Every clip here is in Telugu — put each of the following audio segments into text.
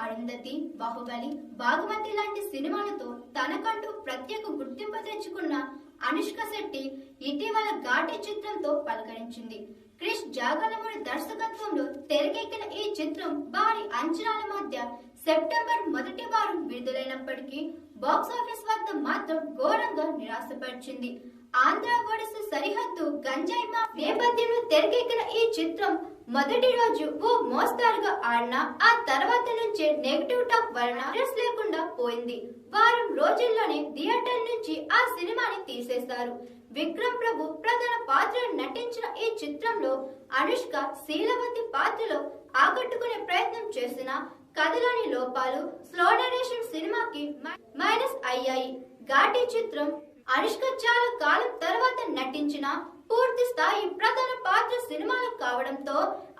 అరుంధతి బాహుబలి భాగమతి లాంటి సినిమాలతో తనకంటూ ప్రత్యేక గుర్తింపు తెచ్చుకున్న అనుష్క శెట్టి ఇటీవల ఘాటి చిత్రంతో పలకరించింది. క్రిష్ జాగలమూడి దర్శకత్వంలో తెరకెక్కిన ఈ చిత్రం భారీ అంచనాల మధ్య సెప్టెంబర్ మొదటి వారం విడుదలైనప్పటికీ బాక్స్ ఆఫీస్ వద్ద మాత్రం ఘోరంగా నిరాశపరిచింది. ఆంధ్ర ఒడిశా సరిహద్దు గంజాయి మా నేపథ్యంలో తెరకెక్కిన ఈ చిత్రం మొదటి రోజు ఓ మోస్తారుగా ఆడిన ఆ తర్వాత నుంచే నెగిటివ్ టాక్ వలన ఇంట్రెస్ట్ లేకుండా పోయింది. వారం రోజుల్లోనే థియేటర్ నుంచి ఆ సినిమాని తీసేశారు. విక్రమ్ ప్రభు ప్రధాన పాత్ర నటించిన ఈ చిత్రంలో అనుష్క శీలవతి పాత్రలో ఆకట్టుకునే ప్రయత్నం చేసిన కథలోని లోపాలు స్లో నరేషన్ సినిమాకి మైనస్ అయ్యాయి. ఘాటి చిత్రం అనుష్క చాలా కాలం తర్వాత నటించిన పూర్తి స్థాయి సినిమాలు కావడంతో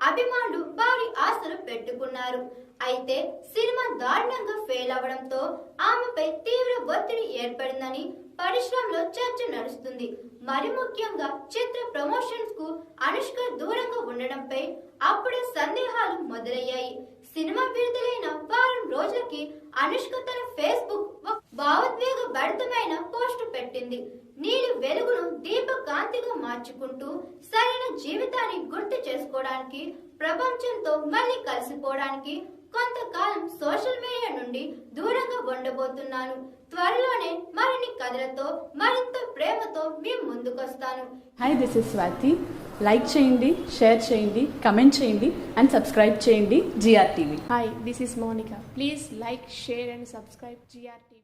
అభిమానులు భారీ ఆశలు పెట్టుకున్నారు. అయితే సినిమా దారుణంగా ఫెయిల్ అవడంతో ఆమెపై తీవ్ర ఒత్తిడి ఏర్పడిందని పరిశ్రమలో చర్చ నడుస్తుంది. మరి ముఖ్యంగా చిత్ర ప్రమోషన్స్కు అనుష్క దూరంగా ఉండడంపై అప్పుడే సందేహాలు మొదలయ్యాయి. సినిమా విడుదలైన వారం రోజులకి అనుష్క తన ఫేస్బుక్ భావోద్వేగ పెట్టింది. నీలి వెలుగును దీప కాంతిగా మార్చుకుంటూ సరైన జీవితాన్ని గుర్తు చేసుకోవడానికి ప్రపంచంతో మళ్ళీ కలిసిపోవడానికి కొంతకాలం సోషల్ మీడియా నుండి దూరంగా ఉండబోతున్నాను. త్వరలోనే మరిన్ని కథలతో మరింత ప్రేమతో మీ ముందుకొస్తాను. Hi this is Swathi like చేయండి షేర్ చేయండి కమెంట్ చేయండి అండ్ సబ్స్క్రైబ్ చేయండి GR TV Hi, this is Monica. Please like, share, and subscribe GRTV.